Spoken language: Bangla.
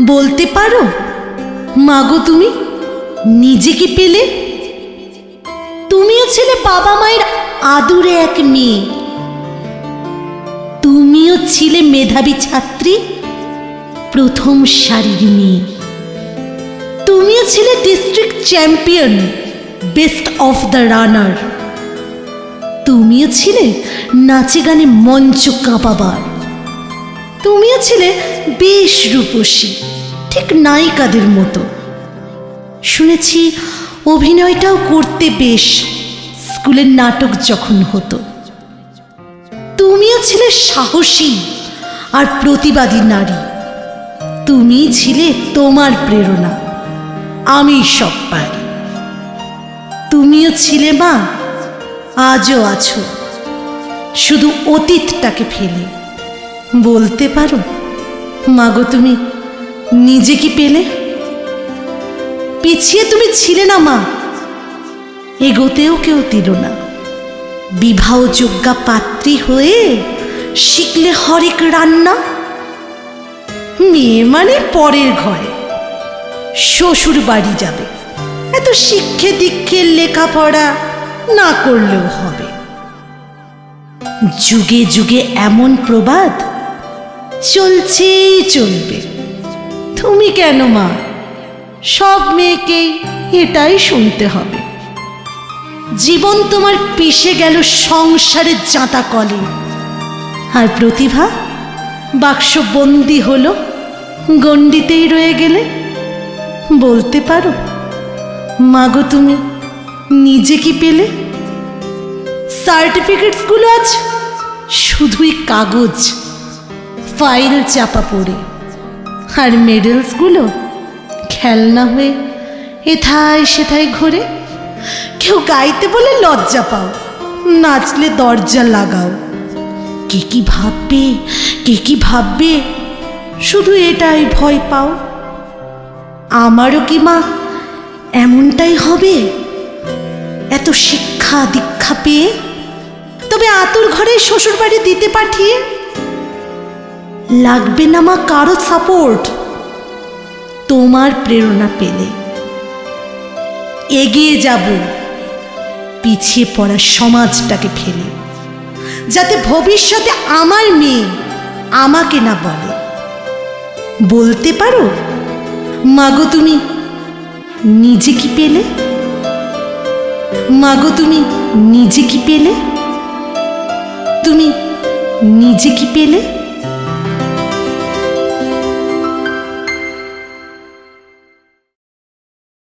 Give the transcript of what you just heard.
বলতে পারো? মাগো তুমি? নিজে কি পেলে? তুমিও ছিলে বাবা মায়ের আদুরে এক মেয়ে। তুমিও ছিলে মেধাবী ছাত্রী, প্রথম সারির মেয়ে। তুমিও ছিলে district champion best of the runner তুমিও ছিলে নাচে গানে মঞ্চ কাঁপাবার তুমিও ছিলে বেশ রূপসী, ঠিক নায়িকাদের মতো। শুনেছি অভিনয়টাও করতে বেশ স্কুলের নাটক যখন হতো। তুমিও ছিলে সাহসী আর প্রতিবাদী নারী। তুমি ছিলে তোমার প্রেরণা, আমি সব পারি। তুমিও ছিলে মা, আজও আছো, শুধু অতীতটাকে ফেলে। বলতে পারো? মাগো, তুমি নিজে কি পেলে? পিছিয়ে তুমি ছিলে না, মা। এগোতেও কেউ দিল না। বিবাহযোগ্যা পাত্রী হয়ে শিখলে হরেক রান্না। মেয়ে মানে পরের ঘরে। শ্বশুর বাড়ি যাবে। এত শিক্ষে দীক্ষে লেখাপড়া না করলেও হবে। যুগে যুগে এমন প্রবাদ চলছেই চলবে। তুমি কেন মা? সব মেয়েকেই এটাই শুনতে হবে। জীবন তোমার পিষে গেল সংসারের জাঁতা কলে। আর প্রতিভা? বাক্স বন্দি হলো। গণ্ডিতেই রয়ে গেলে? বলতে পারো? মাগো তুমি নিজে কি পেলে? সার্টিফিকেটসগুলো আজ শুধুই কাগজ। ফাইল চাপা পড়ে। আর মেডেলসগুলো খেলনা হয়ে এথায় সেথায় ঘোরে। কেউ গাইতে বলে লজ্জা পাও, নাচলে দরজা লাগাও। কে কি ভাববে, কে কি ভাববে, শুধু এটাই ভয় পাও। আমারও কি মা এমনটাই হবে? এত শিক্ষা দীক্ষা পেয়ে? তবে আতুর ঘরে শ্বশুর বাড়ি দিতে পাঠিয়ে লাগবে না মা কারও সাপোর্ট তোমার প্রেরণা পেলে। এগিয়ে যাব। পিছিয়ে পড়া সমাজটাকে ফেলে। যাতে ভবিষ্যতে আমার মেয়ে আমাকে না বলে। বলতে পারো? মাগো তুমি নিজে কি পেলে? মাগো তুমি নিজে কি পেলে? তুমি নিজে কি পেলে?